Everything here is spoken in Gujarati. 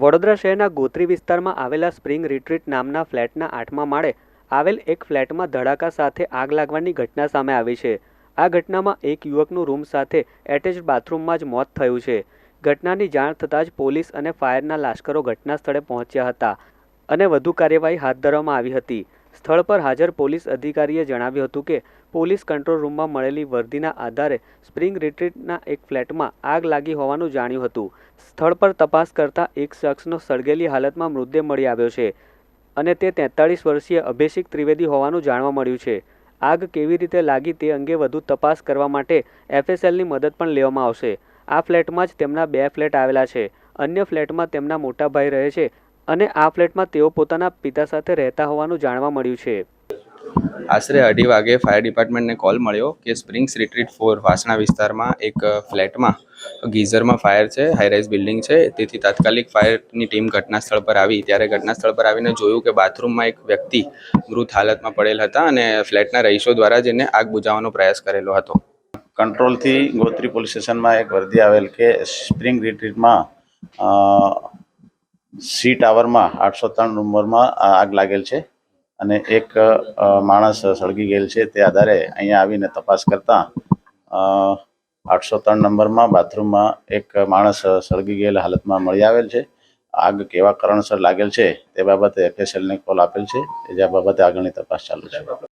વડોદરા શહેરના ગોત્રી વિસ્તારમાં આવેલા સ્પ્રિંગ રિટ્રીટ નામના ફ્લેટના આઠમા માળે આવેલ એક ફ્લેટમાં ધડાકા સાથે આગ લાગવાની ઘટના સામે આવી છે. આ ઘટનામાં એક યુવકનું રૂમ સાથે એટેચ બાથરૂમમાં જ મોત થયું છે. ઘટનાની જાણ થતાં જ પોલીસ અને ફાયરના લાશ્કરો ઘટના સ્થળે પહોંચ્યા હતા અને વધુ કાર્યવાહી હાથ ધરવામાં આવી હતી. સ્થળ પર હાજર પોલીસ અધિકારીએ જણાવ્યું હતું કે પોલીસ કંટ્રોલ રૂમમાં મળેલી વર્દીના આધારે સ્પ્રિંગ રિટ્રીટના એક ફ્લેટમાં આગ લાગી હોવાનું જાણ્યું હતું. સ્થળ પર તપાસ કરતા એક શખ્સનો સળગેલી હાલતમાં મૃતદેહ મળી આવ્યો છે અને તે તેતાળીસ વર્ષીય અભિષેક ત્રિવેદી હોવાનું જાણવા મળ્યું છે. આગ કેવી રીતે લાગી તે અંગે વધુ તપાસ કરવા માટે એફએસએલની મદદ પણ લેવામાં આવશે. આ ફ્લેટમાં જ તેમના બે ફ્લેટ આવેલા છે. અન્ય ફ્લેટમાં તેમના મોટા ભાઈ રહે છે. અને આ ફ્લેટમાં તેઓ પોતાના પિતા સાથે રહેતા હોવાનું જાણવા મળ્યું છે. આશરે અઢી વાગે ફાયર ડિપાર્ટમેન્ટને કોલ મળ્યો કે સ્પ્રિંગ્સ રિટ્રીટ ફોર વાસણા વિસ્તારમાં એક ફ્લેટમાં ગીઝરમાં ફાયર છે હાઈરાઇઝ બિલ્ડિંગ છે. તેથી તાત્કાલિક ફાયરની ટીમ ઘટના સ્થળ પર આવી. ત્યારે ઘટના સ્થળ પર આવીને જોયું કે બાથરૂમમાં એક વ્યક્તિ મૃત હાલતમાં પડેલ હતા અને ફ્લેટના રહીશો દ્વારા જેને આગ બુઝાવવાનો પ્રયાસ કરેલો હતો. કંટ્રોલથી ગોત્રી પોલીસ સ્ટેશનમાં એક વર્દી આવેલ કે સ્પ્રિંગ રિટ્રીટમાં સી ટાવરમાં આઠસો ત્રણ નંબરમાં આગ લાગેલ છે અને એક માણસ સળગી ગયેલ છે તે આધારે અહીંયા આવીને તપાસ કરતાં આઠસો ત્રણ નંબરમાં બાથરૂમમાં એક માણસ સળગી ગયેલ હાલતમાં મળી આવેલ છે. આગ કેવા કારણસર લાગેલ છે તે બાબતે એફએસએલને કોલ આપેલ છે. એ જે બાબતે આગળની તપાસ ચાલુ છે.